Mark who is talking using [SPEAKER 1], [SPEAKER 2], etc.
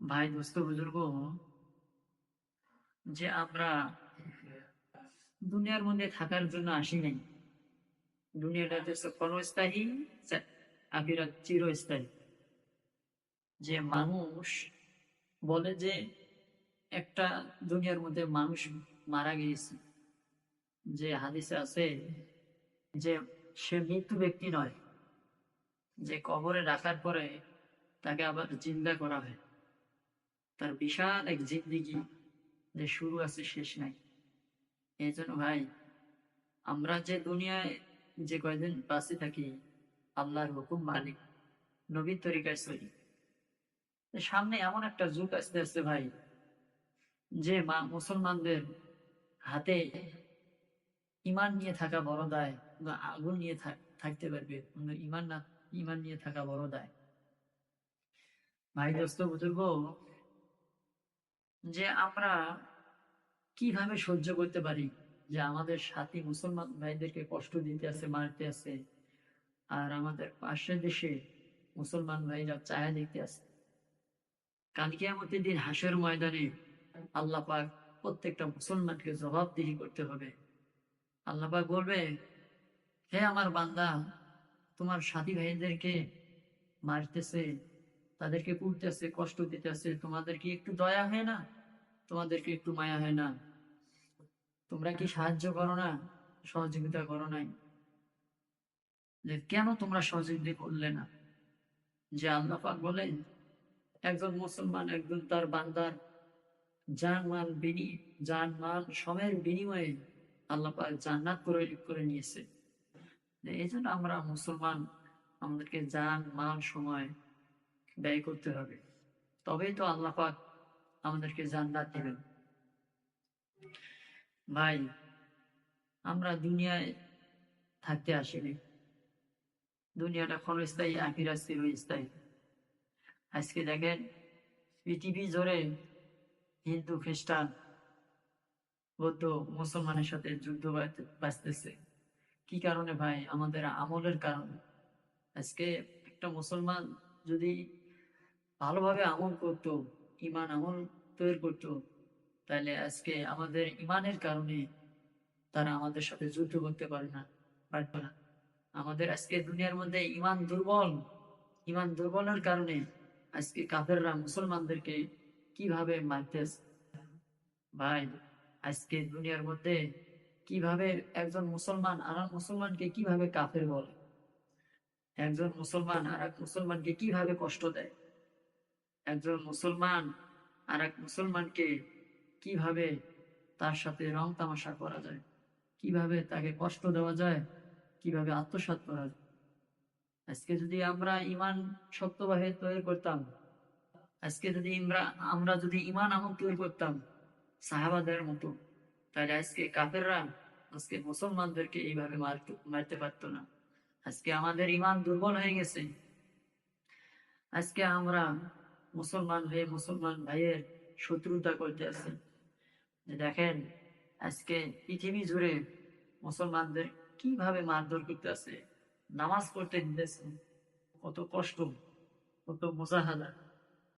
[SPEAKER 1] ভাই দোস্ত বুজুর্গ যে আমরা দুনিয়ার মধ্যে থাকার জন্য আসি নাই দুনিয়াটা হচ্ছে ক্ষণস্থায়ী আখিরাত চিরস্থায়ী যে মানুষ বলে যে একটা দুনিয়ার মধ্যে মানুষ মারা গিয়েছে যে হাদিসে আছে যে সে মৃত্যু ব্যক্তি নয় যে কবরে রাখার পরে তাকে আবার জিন্দা করা হয় তার বিশাল এক জিন্দিগি যে শুরু আছে শেষ নাই। এই জন্য ভাই, আমরা যে দুনিয়ায় যে কয়দিন বাঁচে থাকি, আল্লাহর হুকুম মালিক, নবীর তরিকায় চলি সামনে এমন একটা যুগ আসতে আসতে ভাই, যে মা, মুসলমানদের হাতে ইমান নিয়ে থাকা বড় দায় বা আগুন নিয়ে থাকতে পারবে ইমান না ইমান নিয়ে থাকা বড় দায়। ভাই, দোস্ত, বুজুর্গ যে আমরা কীভাবে সহ্য করতে পারি? যে আমাদের সাথী মুসলমান ভাইদেরকে কষ্ট দিতে আছে, মারতে আছে। আর আমাদের পাশের দেশে মুসলমান ভাইরা চায়া দেখতে আছে। কালকে আমাদের দিন হাসের ময়দানে আল্লাহ পাক প্রত্যেকটা মুসলমানকে জবাবদিহি করতে হবে। আল্লাহ পাক বলবে, হে আমার বান্দা, তোমার সাথী ভাইদেরকে মারতেছে, তাদেরকে পুড়তেছে কষ্ট দিতেছে, তোমাদের কি একটু দয়া হয় না? তোমাদেরকে একটু মায়া হয় না? তোমরা কি সাহায্য করো না? সহযোগিতা করো নাই? যে কেন তোমরা সহযোগিতা করলে না? যে আল্লাহ পাক বলেন, একজন মুসলমান, একজন তার বান্দার জান মাল বিনি জান মাল সময়ের বিনিময়ে আল্লাহ পাক জান্নাত করে করে নিয়েছে। এই জন্য আমরা মুসলমান, আমাদেরকে জান মাল, সময় ব্যয় করতে হবে। তবেই তো আল্লাহ পাক আমাদেরকে জান্নাত দিবেন। ভাই, আমরা দুনিয়ায় থাকতে আসিনি। দুনিয়াটা ক্ষণস্থায়ী আখিরা চিরস্থায়ী। আজকে দেখেন, পৃথিবী জোরে হিন্দু, খ্রিস্টান, বৌদ্ধ, মুসলমানের সাথে যুদ্ধ বাঁচতেছে কি কারণে ভাই? আমাদের আমলের কারণে। আজকে একটা মুসলমান যদি ভালোভাবে আমল করত ইমান আমল তৈরি করত, তাহলে আজকে আমাদের ইমানের কারণে তারা আমাদের সাথে যুদ্ধ করতে পারে না পারত না। আমাদের আজকে দুনিয়ার মধ্যে ইমান দুর্বল, ইমান দুর্বলের কারণে আজকে কাফেররা মুসলমানদেরকে কীভাবে মারতে ভাই, আজকে দুনিয়ার মধ্যে কীভাবে একজন মুসলমান আর মুসলমানকে কীভাবে কাফের বলে? একজন মুসলমান আর এক মুসলমানকে কীভাবে কষ্ট দেয়? একজন মুসলমান আর এক মুসলমানকে কীভাবে তার সাথে রং তামাশা করা যায়? কীভাবে তাকে কষ্ট দেওয়া যায়? কীভাবে আত্মসাত করা যায়? আজকে যদি আমরা ইমান শক্তভাবে তৈরি করতাম, আজকে যদি আমরা আমরা যদি ইমান আমল তৈরি করতাম সাহাবাদের মতো, তাহলে আজকে কাফেররা, আজকে মুসলমানদেরকে এইভাবে মারতে পারতো না। আজকে আমাদের ইমান দুর্বল হয়ে গেছে। আজকে আমরা মুসলমান হয়ে মুসলমান ভাইয়ের শত্রুতা করতে আছে দেখেন, আজকে পৃথিবী জুড়ে মুসলমানদের কীভাবে মারধর করতে আছে নামাজ পড়তে নিতেছে কত কষ্ট, কত মোজাহাদা